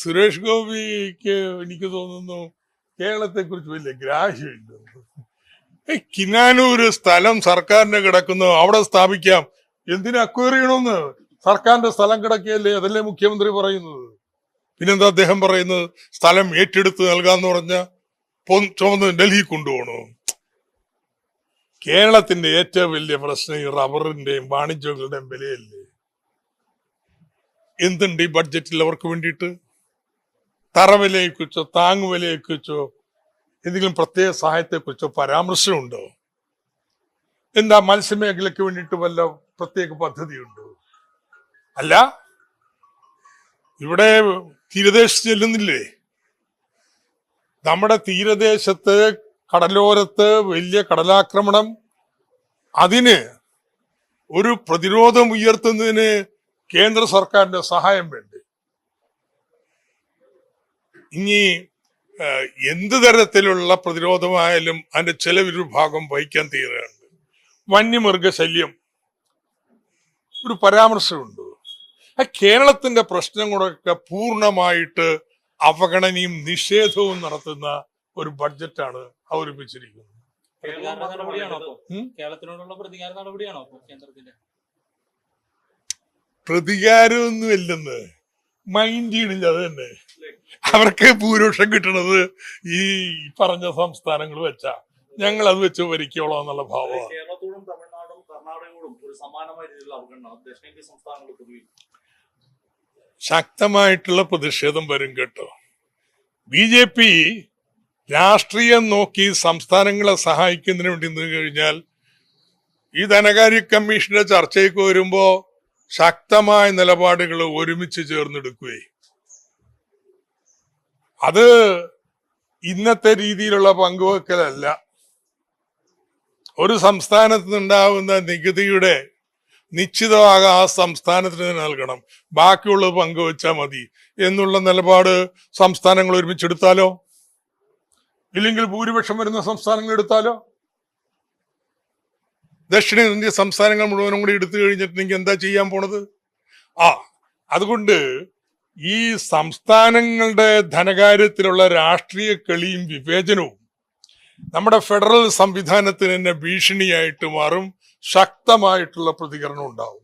സുരേഷ് ഗോപിക്ക് എനിക്ക് തോന്നുന്നു കേരളത്തെ കുറിച്ച് വലിയ ഗ്രാഹ്യമില്ല കിനാനൂര് സ്ഥലം സർക്കാരിന് കിടക്കുന്നു അവിടെ സ്ഥാപിക്കാം. എന്തിനാ അക്വയർ ചെയ്യണമെന്ന് സർക്കാരിന്റെ സ്ഥലം കിടക്കുകയല്ലേ അതല്ലേ മുഖ്യമന്ത്രി പറയുന്നത്? പിന്നെന്താ അദ്ദേഹം പറയുന്നത്? സ്ഥലം ഏറ്റെടുത്ത് നൽകാന്ന് പറഞ്ഞ ചുമന്ന് ഡൽഹി കൊണ്ടുപോകണോ? കേരളത്തിന്റെ ഏറ്റവും വലിയ പ്രശ്നം ഈ റബ്ബറിന്റെയും വാണിജ്യങ്ങളുടെയും വിലയല്ലേ? എന്തുണ്ട് ഈ ബഡ്ജറ്റിൽ അവർക്ക് വേണ്ടിയിട്ട്? തറവിലയെക്കുറിച്ചോ താങ്ങുവിലയെക്കുറിച്ചോ എന്തെങ്കിലും പ്രത്യേക സഹായത്തെക്കുറിച്ചോ പരാമർശമുണ്ടോ? എന്താ മത്സ്യമേഖലയ്ക്ക് വേണ്ടിയിട്ട് വല്ല പ്രത്യേക പദ്ധതിയുണ്ടോ? അല്ല. ഇവിടെ തീരദേശത്ത് ചെല്ലുന്നില്ലേ? നമ്മുടെ തീരദേശത്ത് കടലോരത്ത് വലിയ കടലാക്രമണം. അതിന് ഒരു പ്രതിരോധം ഉയർത്തുന്നതിന് കേന്ദ്ര സർക്കാരിന്റെ സഹായം വേണ്ടേ? ഇനി എന്ത് തരത്തിലുള്ള പ്രതിരോധമായാലും അതിന്റെ ചെലവൊരു ഭാഗം വഹിക്കാൻ തീരുകയാണ് വന്യമൃഗശല്യം. ഒരു പരാമർശമുണ്ട്. ആ കേരളത്തിന്റെ പ്രശ്നങ്ങളൊക്കെ പൂർണമായിട്ട് അവഗണനയും നിഷേധവും നടത്തുന്ന ഒരു ബഡ്ജറ്റാണ് അവതരിപ്പിച്ചിരിക്കുന്നത്? കേരളത്തിനോടുള്ള പ്രതികാര നടപടിയാണോ? കേന്ദ്രത്തിന്റെ? പ്രതികാരമൊന്നുമില്ലെന്ന് മൈൻഡ് ചെയ്യണില്ല അത് തന്നെ. അവർക്ക് ഭൂരിപക്ഷം കിട്ടണത് ഈ പറഞ്ഞ സംസ്ഥാനങ്ങൾ വെച്ചാ. ഞങ്ങൾ അത് വെച്ച് ഭരിക്കോളാം എന്നുള്ള ഭാവമാണ് കേരളത്തോടും തമിഴ്നാടും കർണാടകയോടും ഒരു സമാനമായ രീതിയിലുള്ള അവഗണന ദക്ഷിണേന്ത്യ സംസ്ഥാനങ്ങൾ പൊതുവെ. ശക്തമായിട്ടുള്ള പ്രതിഷേധം വരും കേട്ടോ. ബി ജെ പി രാഷ്ട്രീയം നോക്കി സംസ്ഥാനങ്ങളെ സഹായിക്കുന്നതിന് വേണ്ടി നിന്ന് കഴിഞ്ഞാൽ ഈ ധനകാര്യ കമ്മീഷന്റെ ചർച്ചയ്ക്ക് വരുമ്പോ ശക്തമായ നിലപാടുകൾ ഒരുമിച്ച് ചേർന്നെടുക്കുകയും അത് ഇന്നത്തെ രീതിയിലുള്ള പങ്കുവെക്കലല്ല. ഒരു സംസ്ഥാനത്ത് നിന്നുണ്ടാവുന്ന നികുതിയുടെ നിശ്ചിതമാക ആ സംസ്ഥാനത്തിന് നൽകണം. ബാക്കിയുള്ളത് പങ്കുവെച്ചാൽ മതി എന്നുള്ള നിലപാട് സംസ്ഥാനങ്ങൾ ഒരുമിച്ചെടുത്താലോ? ഇല്ലെങ്കിൽ ഭൂരിപക്ഷം വരുന്ന സംസ്ഥാനങ്ങൾ എടുത്താലോ? ദക്ഷിണേന്ത്യ സംസ്ഥാനങ്ങൾ മുഴുവനും കൂടി എടുത്തു കഴിഞ്ഞിട്ടുണ്ടെങ്കിൽ എന്താ ചെയ്യാൻ പോണത്? ആ അതുകൊണ്ട് ഈ സംസ്ഥാനങ്ങളുടെ ധനകാര്യത്തിലുള്ള രാഷ്ട്രീയ കളിയും വിവേചനവും നമ്മുടെ ഫെഡറൽ സംവിധാനത്തിന് തന്നെ ഭീഷണിയായിട്ട് മാറും ശക്തമായിട്ടുള്ള പ്രതികരണം ഉണ്ടാവും.